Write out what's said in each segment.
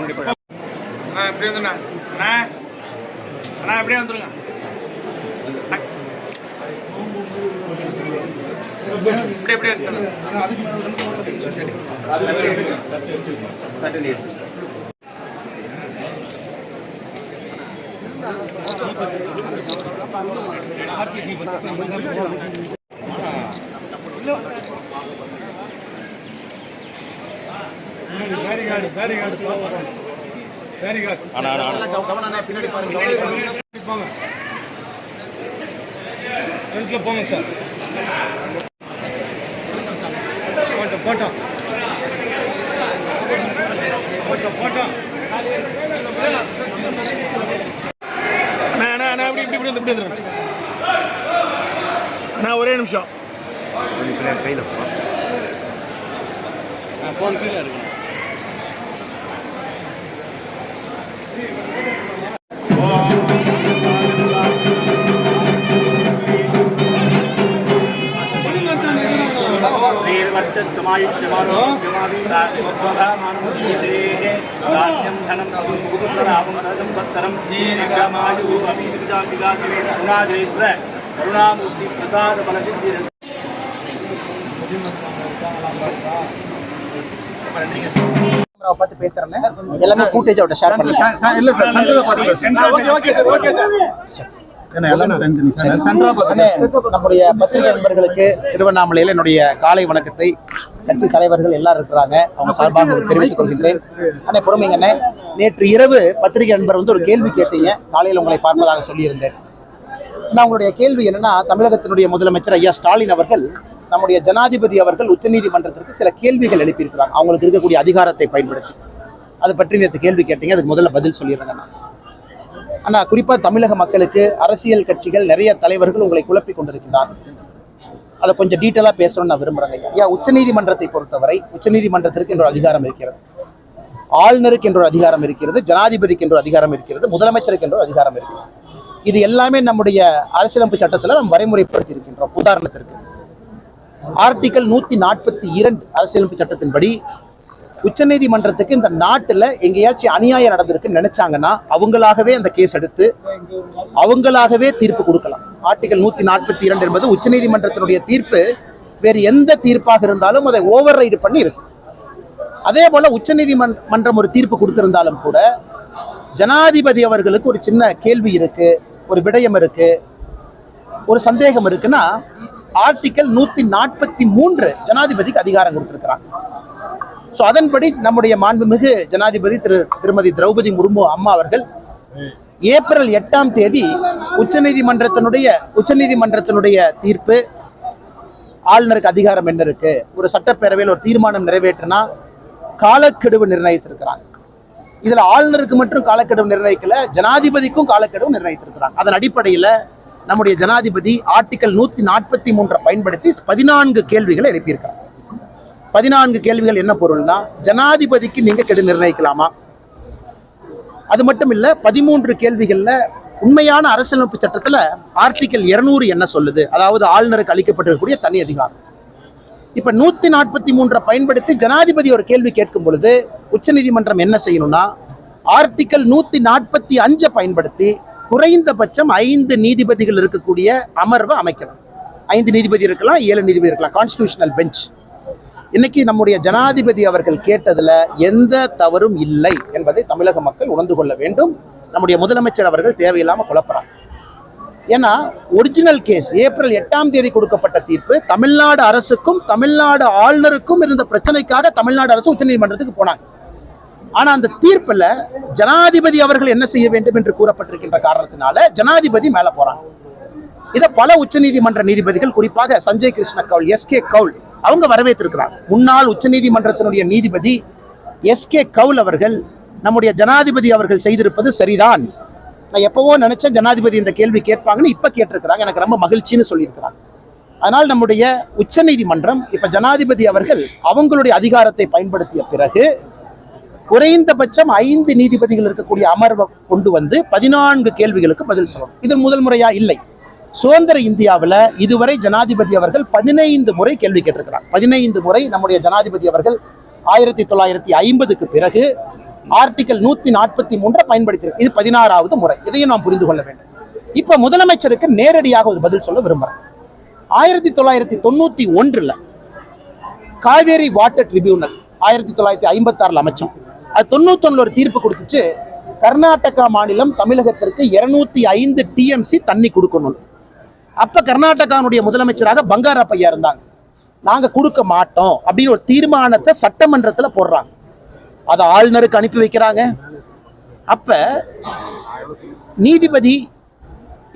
அண்ணா இப்படி வந்துண்ணா அண்ணா அண்ணா அப்படியே வந்துருங்க சக். இப்படி ஃப்ரண்ட்ல போங்க சார் போட்டோம் போட்டோம் போட்டோம் அண்ணா அண்ணா அண்ணா இப்படி இப்படி இப்படி வந்து இப்படி வந்துருங்க. அண்ணா ஒரே நிமிஷம். கையில் ஃபோன் கீழே இருக்கு ीर्वर्चमायुष्यमानोमानुषीदेः धनं मुकुन्दरामसंवत्सरं दीर्घमायुभिजाम्बिकासुणादेश्वर करुणामूर्ति प्रसादफलसिद्धि பார்த்து பேசுறேன் எல்லாமே ஃபுட்டேஜ் அவட்ட ஷேர் பண்ணுறேன் இல்லை சார் பார்த்து okay okay sir okay sir நம்முடைய பத்திரிகை நண்பர்களுக்கு திருவண்ணாமலையில் என்னுடைய காலை வணக்கத்தை கட்சி தலைவர்கள் எல்லாரும் இருக்கிறாங்க. அவங்க சார்பாக தெரிவித்துக் கொள்கின்றேன். அண்ணே பொறுமைங்க அண்ணே நேற்று இரவு பத்திரிகை நண்பர் வந்து ஒரு கேள்வி கேட்டீங்க. காலையில் உங்களை பார்ப்பதாக சொல்லியிருந்தேன். நான் உங்களுடைய கேள்வி என்னன்னா தமிழகத்தினுடைய முதலமைச்சர் ஐயா ஸ்டாலின் அவர்கள் நம்முடைய ஜனாதிபதி அவர்கள் உச்சநீதிமன்றத்திற்கு சில கேள்விகள் எழுப்பியிருக்கிறாங்க. அவங்களுக்கு இருக்கக்கூடிய அதிகாரத்தை பயன்படுத்தி. அதை பற்றி நேற்று கேள்வி கேட்டீங்க. அதுக்கு முதல்ல பதில் சொல்லிடுறேங்க நான் அண்ணா குறிப்பா தமிழக மக்களுக்கு அரசியல் கட்சிகள் நிறைய தலைவர்கள் உங்களை குழப்பி கொண்டிருக்கிறார்கள் அதை கொஞ்சம் டீட்டெயிலாக பேசணும்னு நான் விரும்புகிறேங்க ஐயா. ஐயா உச்சநீதிமன்றத்தை பொறுத்தவரை உச்சநீதிமன்றத்திற்கு என்ற அதிகாரம் இருக்கிறது. ஆளுநருக்கு என்ற அதிகாரம் இருக்கிறது ஜனாதிபதிக்கு என்ற அதிகாரம் இருக்கிறது முதலமைச்சருக்கு என்ற ஒரு அதிகாரம் இருக்கிறது. இது எல்லாமே நம்முடைய அரசியலமைப்பு சட்டத்தில் நாம் வரைமுறைப்படுத்தி இருக்கின்றோம். உதாரணத்திற்கு ஆர்டிகல் நூத்தி நாற்பத்தி இரண்டு அரசியலமைப்பு சட்டத்தின்படி உச்சநீதிமன்றத்துக்கு இந்த நாட்டில் எங்கேயாச்சும் அநியாயம் நடந்திருக்குன்னு நினைச்சாங்கன்னா அவங்களாகவே அந்த கேஸ் எடுத்து அவங்களாகவே தீர்ப்பு கொடுக்கலாம். ஆர்டிகல் நூத்தி நாற்பத்தி இரண்டு என்பது உச்சநீதிமன்றத்தினுடைய தீர்ப்பு. வேறு எந்த தீர்ப்பாக இருந்தாலும் அதை ஓவர் ரைடு பண்ணி இருக்கு. அதே போல உச்சநீதிமன்றம் ஒரு தீர்ப்பு கொடுத்திருந்தாலும் கூட ஜனாதிபதி அவர்களுக்கு ஒரு சின்ன கேள்வி இருக்கு ஒரு விடயம் இருக்கு ஒரு சந்தேகம் இருக்குன்னா ஆர்டிக்கல் நூத்தி நாற்பத்தி மூன்று ஜனாதிபதிக்கு அதிகாரம் கொடுத்திருக்கிறாங்க. ஸோ அதன்படி நம்முடைய மாண்புமிகு ஜனாதிபதி திரு திருமதி திரௌபதி முர்மு அம்மா அவர்கள் ஏப்ரல் எட்டாம் தேதி உச்சநீதிமன்றத்தினுடைய உச்சநீதிமன்றத்தினுடைய தீர்ப்பு ஆளுநருக்கு அதிகாரம் என்ன இருக்கு? ஒரு சட்டப்பேரவையில் ஒரு தீர்மானம் நிறைவேற்றினா காலக்கெடுவு நிர்ணயித்திருக்கிறாங்க. இதுல ஆளுநருக்கு மட்டும் காலக்கெடுவு நிர்ணயிக்கல ஜனாதிபதிக்கும் காலக்கெடுவு நிர்ணயித்திருக்கிறாங்க. அதன் அடிப்படையில நம்முடைய ஜனாதிபதி ஆர்டிகல் நூத்தி நாற்பத்தி மூன்றை பயன்படுத்தி பதினான்கு கேள்விகளை எழுப்பியிருக்கிறார். பதினான்கு கேள்விகள் என்ன பொருள்னா ஜனாதிபதிக்கு நீங்க கெடு நிர்ணயிக்கலாமா? அது மட்டும் இல்ல பதிமூன்று கேள்விகள்ல உண்மையான அரசியலமைப்பு சட்டத்துல ஆர்டிகல் 200 என்ன சொல்லுது? அதாவது ஆளுநருக்கு அளிக்கப்பட்டிருக்கக்கூடிய தனி அதிகாரம். இப்ப நூத்தி நாற்பத்தி மூன்றை பயன்படுத்தி ஜனாதிபதி ஒரு கேள்வி கேட்கும் பொழுது உச்சநீதிமன்றம் என்ன செய்யணும்னா ஆர்டிக்கல் நூத்தி நாற்பத்தி அஞ்சை பயன்படுத்தி குறைந்தபட்சம் ஐந்து நீதிபதிகள் இருக்கக்கூடிய அமர்வை அமைக்கணும். ஐந்து நீதிபதி இருக்கலாம் ஏழு நீதிபதி இருக்கலாம் கான்ஸ்டியூஷனல் பெஞ்ச் இன்னைக்கு நம்முடைய ஜனாதிபதி அவர்கள் கேட்டதில் எந்த தவறும் இல்லை என்பதை தமிழக மக்கள் உணர்ந்து கொள்ள வேண்டும். நம்முடைய முதலமைச்சர் அவர்கள் தேவையில்லாமல் குழப்பறாங்க. ஏன்னா ஒரிஜினல் கேஸ் ஏப்ரல் எட்டாம் தேதி கொடுக்கப்பட்ட தீர்ப்பு தமிழ்நாடு அரசுக்கும் தமிழ்நாடு ஆளுநருக்கும் இருந்த பிரச்சனைக்காக தமிழ்நாடு அரசு உச்சநீதிமன்றத்துக்கு போனாங்க. ஆனால் அந்த தீர்ப்பில் ஜனாதிபதி அவர்கள் என்ன செய்ய வேண்டும் என்று கூறப்பட்டிருக்கின்ற காரணத்தினால ஜனாதிபதி மேலே போகிறாங்க இதை பல உச்சநீதிமன்ற நீதிபதிகள் குறிப்பாக சஞ்சய் கிருஷ்ண கவுல் எஸ் கே கவுல் அவங்க வரவேற்றிருக்கிறாங்க. முன்னாள் உச்சநீதிமன்றத்தினுடைய நீதிபதி எஸ் கே கவுல் அவர்கள் நம்முடைய ஜனாதிபதி அவர்கள் செய்திருப்பது சரிதான். நான் எப்பவோ நினைச்சேன் ஜனாதிபதி இந்த கேள்வி கேட்பாங்கன்னு இப்போ கேட்டிருக்கிறாங்க. எனக்கு ரொம்ப மகிழ்ச்சின்னு சொல்லியிருக்கிறாங்க. அதனால் நம்முடைய உச்சநீதிமன்றம் இப்போ ஜனாதிபதி அவர்கள் அவங்களுடைய அதிகாரத்தை பயன்படுத்திய பிறகு குறைந்தபட்சம் ஐந்து நீதிபதிகள் இருக்கக்கூடிய அமர்வை கொண்டு வந்து பதினான்கு கேள்விகளுக்கு பதில் சொல்லணும். இது முதல் முறையா இல்லை. சுதந்திர இந்தியாவில் இதுவரை ஜனாதிபதி அவர்கள் பதினைந்து முறை கேள்வி கேட்டிருக்கிறார். பதினைந்து முறை நம்முடைய ஜனாதிபதி அவர்கள் ஆயிரத்தி தொள்ளாயிரத்தி ஐம்பதுக்கு பிறகு ஆர்டிகல் நூத்தி நாற்பத்தி மூன்றை பயன்படுத்தியிருக்கு. இது பதினாறாவது முறை. இதையும் நாம் புரிந்து கொள்ள வேண்டும். இப்போ முதலமைச்சருக்கு நேரடியாக ஒரு பதில் சொல்ல விரும்புகிறேன் ஆயிரத்தி தொள்ளாயிரத்தி தொண்ணூற்றி ஒன்றில் காவேரி வாட்டர் ட்ரிபியூனல் ஆயிரத்தி தொள்ளாயிரத்தி ஐம்பத்தாறில் அமைச்சம். அமைச்சோம் அது தொண்ணூத்தொன்னு ஒரு தீர்ப்பு கொடுத்துச்சு. கர்நாடகா மாநிலம் தமிழகத்திற்கு இருநூத்தி ஐந்து டிஎம்சி தண்ணி கொடுக்கணும் அப்ப கர்நாடகாவுடைய முதலமைச்சராக பங்காரப்பையா இருந்தாங்க. நாங்க கொடுக்க மாட்டோம் அப்படின்னு ஒரு தீர்மானத்தை சட்டமன்றத்துல போடுறாங்க. அதை ஆளுநருக்கு அனுப்பி வைக்கிறாங்க. அப்ப நீதிபதி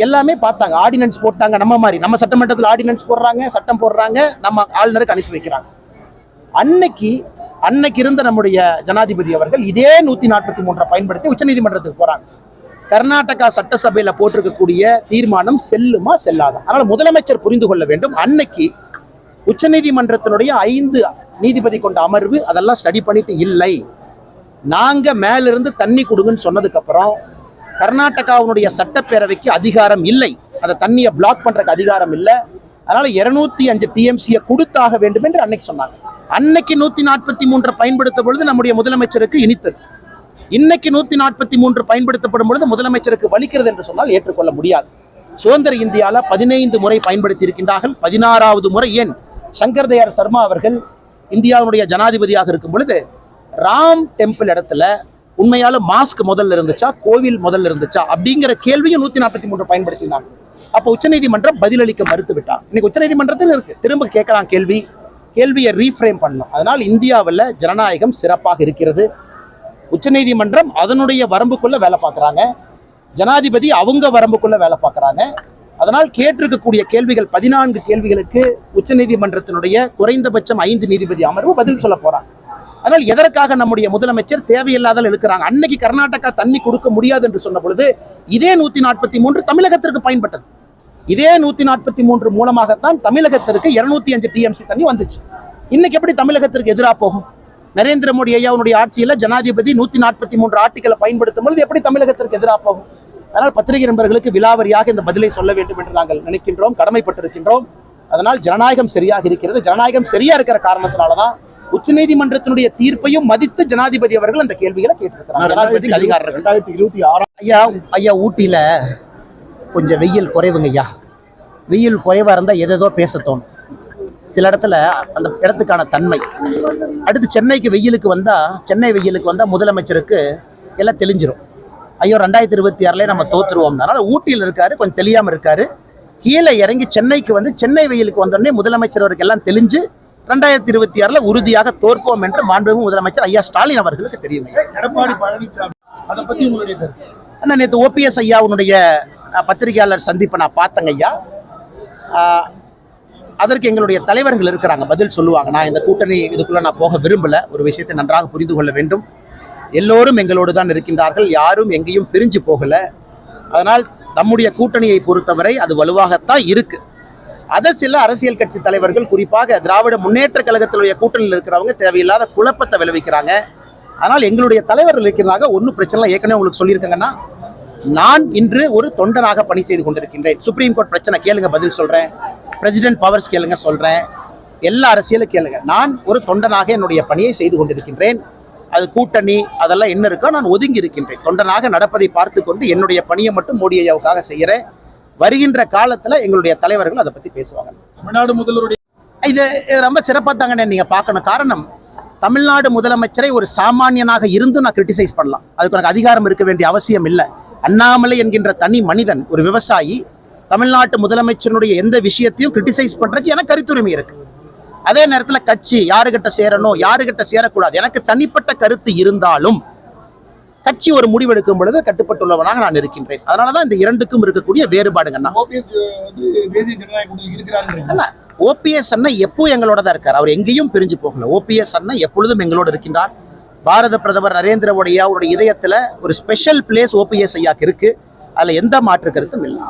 எல்லாமே பார்த்தாங்க. ஆர்டினன்ஸ் போட்டாங்க. நம்ம மாதிரி நம்ம சட்டமன்றத்தில் ஆர்டினன்ஸ் போடுறாங்க சட்டம் போடுறாங்க நம்ம ஆளுநருக்கு அனுப்பி வைக்கிறாங்க. அன்னைக்கு அன்னைக்கு இருந்த நம்முடைய ஜனாதிபதி அவர்கள் இதே நூத்தி நாற்பத்தி மூன்றை பயன்படுத்தி உச்சநீதிமன்றத்துக்கு போறாங்க. கர்நாடகா சட்டசபையில போட்டிருக்கக்கூடிய தீர்மானம் செல்லுமா செல்லாதா? அதனால முதலமைச்சர் புரிந்து கொள்ள வேண்டும். அன்னைக்கு உச்சநீதிமன்றத்தினுடைய ஐந்து நீதிபதி கொண்ட அமர்வு அதெல்லாம் ஸ்டடி பண்ணிட்டு இல்லை. நாங்க மேலிருந்து தண்ணி கொடுங்கன்னு சொன்னதுக்கு அப்புறம் கர்நாடகாவுடைய சட்டப்பேரவைக்கு அதிகாரம் இல்லை. அதை தண்ணியை பிளாக் பண்றதுக்கு அதிகாரம் இல்லை. அதனால இருநூத்தி அஞ்சு டிஎம்சியை கொடுத்தாக வேண்டும் என்று அன்னைக்கு சொன்னாங்க. அன்னைக்கு நூத்தி நாற்பத்தி மூன்றை பயன்படுத்த பொழுது நம்முடைய முதலமைச்சருக்கு இனித்தது. இன்னைக்கு நூத்தி நாற்பத்தி மூன்று பயன்படுத்தப்படும் பொழுது முதலமைச்சருக்கு வலிக்கிறது என்று சொன்னால் ஏற்றுக்கொள்ள முடியாது. சுதந்திர இந்தியால பதினைந்து முறை பயன்படுத்தி இருக்கின்றார்கள் பதினாறாவது முறை ஏன்? சங்கர் தயார் சர்மா அவர்கள் இந்தியாவுடைய ஜனாதிபதியாக இருக்கும் பொழுது ராம் டெம்பிள் இடத்துல உண்மையால மாஸ்க் முதல்ல இருந்துச்சா கோவில் முதல்ல இருந்துச்சா அப்படிங்கிற கேள்வியும் நூத்தி நாற்பத்தி மூன்று பயன்படுத்தினாங்க. அப்போ உச்சநீதிமன்றம் பதிலளிக்க மறுத்து விட்டான் இன்னைக்கு உச்சநீதிமன்றத்தில் இருக்கு. திரும்ப கேட்கலாம் கேள்வி. கேள்வியை ரீஃப்ரேம் பண்ணணும் அதனால் இந்தியாவில் ஜனநாயகம் சிறப்பாக இருக்கிறது. உச்சநீதிமன்றம் அதனுடைய வரம்புக்குள்ள வேலை பார்க்குறாங்க. ஜனாதிபதி அவங்க வரம்புக்குள்ள வேலை பார்க்குறாங்க. அதனால் கேட்டிருக்கக்கூடிய கேள்விகள் பதினான்கு கேள்விகளுக்கு உச்சநீதிமன்றத்தினுடைய குறைந்தபட்சம் ஐந்து நீதிபதி அமர்வு பதில் சொல்ல போறாங்க. அதனால் எதற்காக நம்முடைய முதலமைச்சர் தேவையில்லாத இருக்கிறாங்க அன்னைக்கு கர்நாடகா தண்ணி கொடுக்க முடியாது என்று சொன்ன பொழுது இதே நூத்தி நாற்பத்தி மூன்று தமிழகத்திற்கு பயன்பட்டது. இதே நூத்தி நாற்பத்தி மூன்று மூலமாகத்தான் தமிழகத்திற்கு இருநூத்தி அஞ்சு டிஎம்சி தண்ணி வந்துச்சு. இன்னைக்கு எப்படி தமிழகத்திற்கு எதிராக போகும்? நரேந்திர மோடி ஐயாவுடைய ஆட்சியில ஜனாதிபதி நூத்தி நாற்பத்தி மூன்று ஆர்டிகளை பயன்படுத்தும் பொழுது எப்படி தமிழகத்திற்கு எதிராக போகும்? அதனால் பத்திரிகை நண்பர்களுக்கு விலாவரியாக இந்த பதிலை சொல்ல வேண்டும் என்று நாங்கள் நினைக்கின்றோம் கடமைப்பட்டிருக்கின்றோம். அதனால் ஜனநாயகம் சரியாக இருக்கிறது. ஜனநாயகம் சரியா இருக்கிற காரணத்தினாலதான் உச்சநீதிமன்றத்தினுடைய தீர்ப்பையும் மதித்து ஜனாதிபதி அவர்கள் அந்த கேள்விகளை கேட்டிருக்கிறார் ஜனாதிபதிக்கு அதிகாரம். ரெண்டாயிரத்தி இருபத்தி ஆறாம் ஐயா ஐயா ஊட்டியில கொஞ்சம் வெயில் குறைவுங்க ஐயா வெயில் குறைவா இருந்தா எதேதோ பேச தோணும். சில இடத்துல அந்த இடத்துக்கான தன்மை. அடுத்து சென்னைக்கு வெயிலுக்கு வந்தா சென்னை வெயிலுக்கு வந்தா முதலமைச்சருக்கு எல்லாம் தெளிஞ்சிரும். ஐயோ ரெண்டாயிரத்தி இருபத்தி ஆறுல நம்ம தோத்துருவோம். அதனால ஊட்டியில் இருக்காரு கொஞ்சம் தெரியாம இருக்காரு. கீழே இறங்கி சென்னைக்கு வந்து சென்னை வெயிலுக்கு வந்தோடனே முதலமைச்சர் அவருக்கு எல்லாம் தெளிஞ்சு ரெண்டாயிரத்தி இருபத்தி ஆறுல உறுதியாக தோற்போம் என்று மாண்புமிகு முதலமைச்சர் ஐயா ஸ்டாலின் அவர்களுக்கு தெரியும். எடப்பாடி பழனிசாமி அதை உங்களுடைய கருத்து? அண்ணா நேற்று ஓபிஎஸ் ஐயாவுடைய பத்திரிகையாளர் சந்திப்பை நான் பார்த்தேங்க ஐயா. அதற்கு எங்களுடைய தலைவர்கள் இருக்கிறாங்க பதில் சொல்லுவாங்க. நான் இந்த கூட்டணி இதுக்குள்ள நான் போக விரும்பல. ஒரு விஷயத்தை நன்றாக புரிந்து கொள்ள வேண்டும். எல்லோரும் எங்களோடு தான் இருக்கின்றார்கள். யாரும் எங்கேயும் பிரிஞ்சு போகல. அதனால் நம்முடைய கூட்டணியை பொறுத்தவரை அது வலுவாகத்தான் இருக்கு. அதை சில அரசியல் கட்சி தலைவர்கள் குறிப்பாக திராவிட முன்னேற்ற கழகத்தினுடைய கூட்டணியில் இருக்கிறவங்க தேவையில்லாத குழப்பத்தை விளைவிக்கிறாங்க. ஆனால் எங்களுடைய தலைவர்கள் இருக்கிறாங்க. ஒன்றும் பிரச்சனை இல்லை ஏற்கனவே உங்களுக்கு சொல்லியிருக்காங்கன்னா நான் இன்று ஒரு தொண்டனாக பணி செய்து கொண்டிருக்கின்றேன். சுப்ரீம் கோர்ட் பிரச்சனை கேளுங்க பதில் சொல்றேன். பிரசிடென்ட் பவர்ஸ் கேளுங்க சொல்றேன். எல்லா அரசியலும் கேளுங்க. நான் ஒரு தொண்டனாக என்னுடைய பணியை செய்து கொண்டிருக்கின்றேன். அது கூட்டணி அதெல்லாம் என்ன இருக்கோ நான் ஒதுங்கி இருக்கின்றேன். தொண்டனாக நடப்பதை பார்த்து கொண்டு என்னுடைய பணியை மட்டும் மோடி ஐயாவுக்காக செய்கிறேன். வருகின்ற காலத்துல எங்களுடைய தலைவர்கள் அதை பத்தி பேசுவாங்க. தமிழ்நாடு முதல்வருடைய இது இது ரொம்ப சிறப்பாக தாங்கண்ணே நீங்கள் பார்க்கணும். காரணம் தமிழ்நாடு முதலமைச்சரை ஒரு சாமானியனாக இருந்தும் நான் கிரிட்டிசைஸ் பண்ணலாம். அதுக்கு எனக்கு அதிகாரம் இருக்க வேண்டிய அவசியம் இல்லை. அண்ணாமலை என்கின்ற தனி மனிதன் ஒரு விவசாயி தமிழ்நாட்டு முதலமைச்சருடைய எந்த விஷயத்தையும் கிரிட்டிசைஸ் பண்றதுக்கு எனக்கு கருத்துரிமை இருக்கு. அதே நேரத்தில் கட்சி யாருகிட்ட சேரணும் யாருகிட்ட சேரக்கூடாது எனக்கு தனிப்பட்ட கருத்து இருந்தாலும் கட்சி ஒரு முடிவெடுக்கும் பொழுது கட்டுப்பட்டுள்ளவனாக நான் இருக்கின்றேன். அதனாலதான் இந்த இரண்டுக்கும் இருக்கக்கூடிய வேறுபாடுங்கண்ணா ஓபிஎஸ் அல்ல அண்ணன் எப்போ எங்களோட தான் இருக்கார்? அவர் எங்கேயும் பிரிஞ்சு போகல. ஓபிஎஸ் அண்ணன் எப்பொழுதும் எங்களோடு இருக்கின்றார். பாரத பிரதமர் நரேந்திர மோடி அவருடைய இதயத்துல ஒரு ஸ்பெஷல் பிளேஸ் ஓபிஎஸ் ஐயாக்கு இருக்கு. அதுல எந்த மாற்று கருத்தும் இல்லை.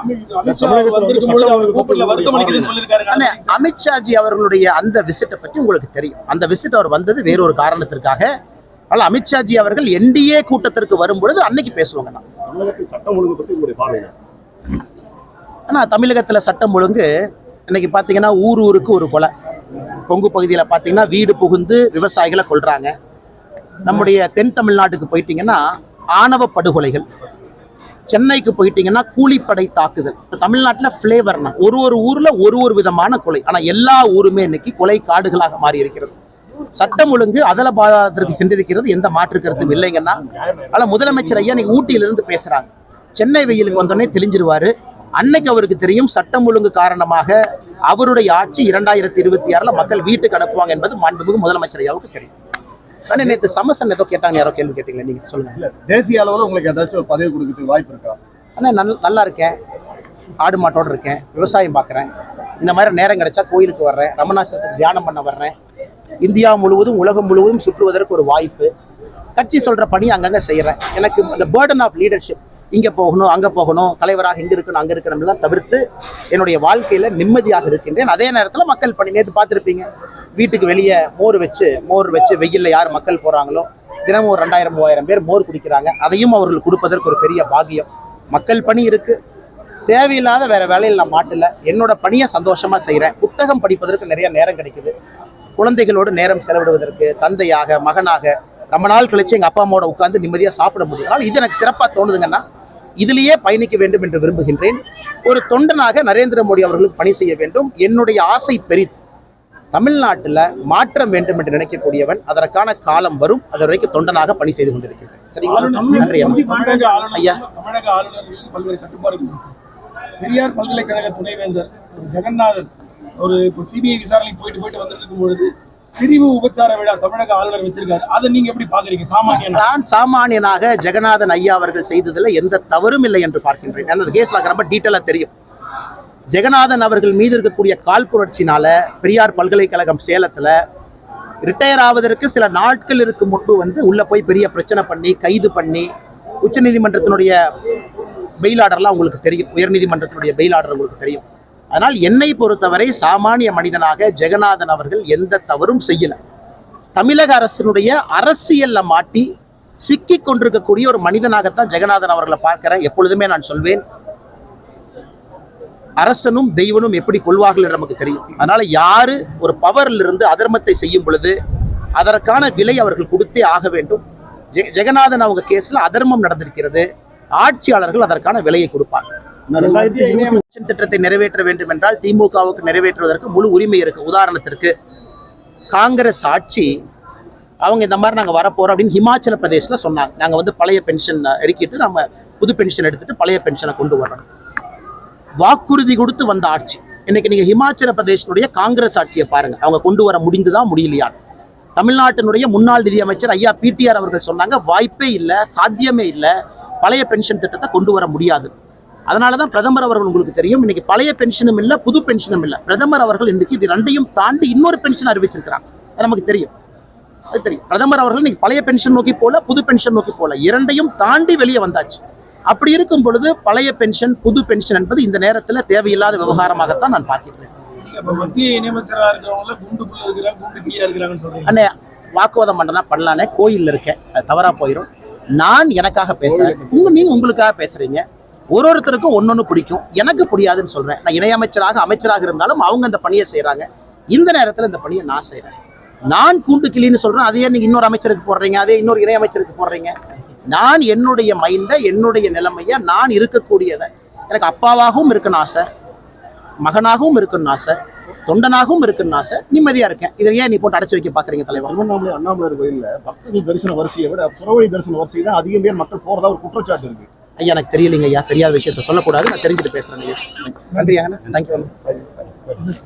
அமித்ஷாஜி அவர்களுடைய அந்த விசிட்டை பத்தி உங்களுக்கு தெரியும். அந்த விசிட் அவர் வந்தது வேறொரு காரணத்திற்காக. அதனால அமித்ஷாஜி அவர்கள் என்டிஏ கூட்டத்திற்கு வரும் பொழுது அன்னைக்கு பேசுவாங்க நான் தமிழகத்தில் சட்டம் ஒழுங்கு பற்றி இன்னைக்கு பாத்தீங்கன்னா ஊர் ஊருக்கு ஒரு கொலை. கொங்கு பகுதியில பாத்தீங்கன்னா வீடு புகுந்து விவசாயிகளை கொல்றாங்க. நம்முடைய தென் தமிழ்நாட்டுக்கு போயிட்டீங்கன்னா ஆணவ படுகொலைகள். சென்னைக்கு போயிட்டீங்கன்னா கூலிப்படை தாக்குதல். இப்போ தமிழ்நாட்டில் ஃப்ளேவர்னா ஒரு ஒரு ஊர்ல ஒரு ஒரு விதமான கொலை. ஆனா எல்லா ஊருமே இன்னைக்கு கொலை காடுகளாக மாறி இருக்கிறது. சட்டம் ஒழுங்கு அதல பாதாளத்திற்கு சென்றிருக்கிறது எந்த மாற்று கருத்தும் இல்லைங்கன்னா ஆனால் முதலமைச்சர் ஐயா நீங்க ஊட்டியிலிருந்து பேசுறாங்க. சென்னை வெயிலுக்கு வந்தோடனே தெளிஞ்சிருவாரு. அன்னைக்கு அவருக்கு தெரியும் சட்டம் ஒழுங்கு காரணமாக அவருடைய ஆட்சி இரண்டாயிரத்தி இருபத்தி ஆறுல மக்கள் வீட்டுக்கு அனுப்புவாங்க என்பது மாண்புமிகு முதலமைச்சர் ஐயாவுக்கு தெரியும். ஆனா நேற்று சமசன் ஏதோ கேட்டாங்க யாரோ கேள்வி கேட்டீங்களா? நீங்க சொல்லுங்க. இல்ல தேசிய அளவுல உங்களுக்கு ஏதாச்சும் ஒரு பதவி கொடுக்கறதுக்கு வாய்ப்பு இருக்கா? அண்ணா நல் நல்லா இருக்கேன். ஆடு மாட்டோட இருக்கேன். விவசாயம் பார்க்குறேன் இந்த மாதிரி நேரம் கிடைச்சா கோயிலுக்கு வர்றேன். ரமணாசிரத்துக்கு தியானம் பண்ண வர்றேன். இந்தியா முழுவதும் உலகம் முழுவதும் சுற்றுவதற்கு ஒரு வாய்ப்பு. கட்சி சொல்ற பணி அங்கங்க செய்கிறேன் எனக்கு இந்த பேர்டன் ஆஃப் லீடர்ஷிப் இங்கே போகணும் அங்கே போகணும் தலைவராக இங்கே இருக்கணும் அங்கே இருக்கணும்லாம் தவிர்த்து என்னுடைய வாழ்க்கையில் நிம்மதியாக இருக்கின்றேன். அதே நேரத்தில் மக்கள் பணி நேற்று பார்த்துருப்பீங்க. வீட்டுக்கு வெளியே மோர் வச்சு மோர் வச்சு வெயில்ல யார் மக்கள் போகிறாங்களோ தினமும் ஒரு ரெண்டாயிரம் மூவாயிரம் பேர் மோர் குடிக்கிறாங்க. அதையும் அவர்கள் கொடுப்பதற்கு ஒரு பெரிய பாக்கியம். மக்கள் பணி இருக்குது தேவையில்லாத வேற வேலையில் நான் மாட்டல. என்னோட பணியை சந்தோஷமா செய்கிறேன் புத்தகம் படிப்பதற்கு நிறைய நேரம் கிடைக்குது. குழந்தைகளோடு நேரம் செலவிடுவதற்கு தந்தையாக மகனாக ரொம்ப நாள் கழிச்சு எங்க அப்பா அம்மாவோட உட்கார்ந்து நிம்மதியா சாப்பிட முடியும். அதனால இது எனக்கு சிறப்பா தோணுதுங்கன்னா இதிலேயே பயணிக்க வேண்டும் என்று விரும்புகின்றேன். ஒரு தொண்டனாக நரேந்திர மோடி அவர்களுக்கு பணி செய்ய வேண்டும். என்னுடைய ஆசை பெரிது தமிழ்நாட்டுல மாற்றம் வேண்டும் என்று நினைக்கக்கூடியவன் அதற்கான காலம் வரும். அது வரைக்கும் தொண்டனாக பணி செய்து கொண்டிருக்கின்றேன். ஐயா. பெரியார் பல்கலைக்கழக துணைவேந்தர் ஜெகநாதன் ஒரு இப்போ சிபிஐ விசாரணைக்கு போயிட்டு போயிட்டு வந்துட்டு இருக்கும் பொழுது பிரிவு உபச்சார விழா தமிழக ஆளுநர் வச்சிருக்காரு. அதை நீங்க எப்படி பாக்குறீங்க சாமானியன்? நான் சாமானியனாக ஜெகநாதன் ஐயா அவர்கள் செய்ததுல எந்த தவறும் இல்லை என்று பார்க்கின்றேன். அந்த கேஸ் ரொம்ப டீட்டெயிலா தெரியும். ஜெகநாதன் அவர்கள் மீது இருக்கக்கூடிய கால் புரட்சினால பெரியார் பல்கலைக்கழகம் சேலத்துல ரிட்டையர் ஆவதற்கு சில நாட்கள் இருக்கும் முன்பு வந்து உள்ள போய் பெரிய பிரச்சனை பண்ணி கைது பண்ணி உச்சநீதிமன்றத்தினுடைய பெயில் ஆர்டர்லாம் உங்களுக்கு தெரியும். உயர்நீதிமன்றத்தினுடைய பெயில் ஆர்டர் உங்களுக்கு தெரியும். அதனால் என்னை பொறுத்தவரை சாமானிய மனிதனாக ஜெகநாதன் அவர்கள் எந்த தவறும் செய்யல. தமிழக அரசினுடைய அரசியல்ல மாட்டி சிக்கி கொண்டிருக்கக்கூடிய ஒரு மனிதனாகத்தான் ஜெகநாதன் அவர்களை பார்க்கிறேன். எப்பொழுதுமே நான் சொல்வேன் அரசனும் தெய்வனும் எப்படி கொள்வார்கள் என்று நமக்கு தெரியும். அதனால யாரு ஒரு பவர்ல இருந்து அதர்மத்தை செய்யும் பொழுது அதற்கான விலை அவர்கள் கொடுத்தே ஆக வேண்டும். ஜெ- ஜெகநாதன் அவங்க கேஸ்ல அதர்மம் நடந்திருக்கிறது. ஆட்சியாளர்கள் அதற்கான விலையை கொடுப்பாங்க. திட்டத்தை நிறைவேற்ற வேண்டும் என்றால் திமுகவுக்கு நிறைவேற்றுவதற்கு முழு உரிமை இருக்கு உதாரணத்திற்கு. காங்கிரஸ் ஆட்சி அவங்க இந்த மாதிரி நாங்கள் வரப்போறோம் அப்படின்னு ஹிமாச்சல பிரதேசில் சொன்னாங்க. நாங்கள் வந்து பழைய பென்ஷன் எடுக்கிட்டு நம்ம புது பென்ஷன் எடுத்துட்டு பழைய பென்ஷனை கொண்டு வர்றோம். வாக்குறுதி கொடுத்து வந்த ஆட்சி. இன்னைக்கு நீங்க ஹிமாச்சல பிரதேசனுடைய காங்கிரஸ் ஆட்சியை பாருங்க. அவங்க கொண்டு வர முடிந்துதா முடியலையா? தமிழ்நாட்டினுடைய முன்னாள் நிதியமைச்சர் ஐயா பிடிஆர் அவர்கள் சொன்னாங்க வாய்ப்பே இல்லை சாத்தியமே இல்லை. பழைய பென்ஷன் திட்டத்தை கொண்டு வர முடியாது. அதனால தான் பிரதமர் அவர்கள் உங்களுக்கு தெரியும். இன்னைக்கு பழைய பென்ஷனும் இல்லை புது பென்ஷனும் இல்லை. பிரதமர் அவர்கள் இன்னைக்கு இது ரெண்டையும் தாண்டி இன்னொரு பென்ஷன் அறிவிச்சிருக்கிறாங்க. அது நமக்கு தெரியும். அது தெரியும். பிரதமர் அவர்கள் இன்னைக்கு பழைய பென்ஷன் நோக்கி போல புது பென்ஷன் நோக்கி போல. இரண்டையும் தாண்டி வெளியே வந்தாச்சு. அப்படி இருக்கும் பொழுது பழைய பென்ஷன் புது பென்ஷன் என்பது இந்த நேரத்தில் தேவையில்லாத விவகாரமாகத்தான் நான் பார்க்கிறேன். அண்ணே வாக்குவாதம் பண்ணனா பண்ணலானே கோயில்ல இருக்கேன். அது தவறா போயிடும் நான் எனக்காக பேசுறேன். உங்க நீங்க உங்களுக்காக பேசுறீங்க. ஒரு ஒருத்தருக்கும் ஒன்னொன்னு பிடிக்கும். எனக்கு பிடியாதுன்னு சொல்றேன். நான் இணையமைச்சராக அமைச்சராக இருந்தாலும் அவங்க அந்த பணியை செய்றாங்க. இந்த நேரத்துல இந்த பணியை நான் செய்கிறேன் நான் கூண்டு கிளின்னு சொல்றேன். அதையே நீங்கள் இன்னொரு அமைச்சருக்கு போடுறீங்க. அதே இன்னொரு இணையமைச்சருக்கு போடுறீங்க. நான் என்னுடைய மைண்டை என்னுடைய நிலைமையை நான் இருக்கக்கூடியதை. எனக்கு அப்பாவாகவும் இருக்குன்னு ஆசை. மகனாகவும் இருக்குன்னு ஆசை. தொண்டனாகவும் இருக்குன்னு ஆசை. நிம்மதியா இருக்கேன். இதை ஏன் நீ போட்டு அடைச்சு வைக்க பாக்குறீங்க தலைவர் திருவண்ணாமலை அண்ணாமலையார் கோயில்ல பக்தர்கள் தரிசன வரிசையை விட புறவழி தரிசன வரிசை தான் அதிகம் பேர் மக்கள் போறதா ஒரு குற்றச்சாட்டு இருக்கு. ஐயா எனக்கு தெரியலைங்க ஐயா. தெரியாத விஷயத்த சொல்லக்கூடாது. நான் தெரிஞ்சுட்டு பேசுறேன் ஐயா. நன்றி. ஐயா தேங்க்யூ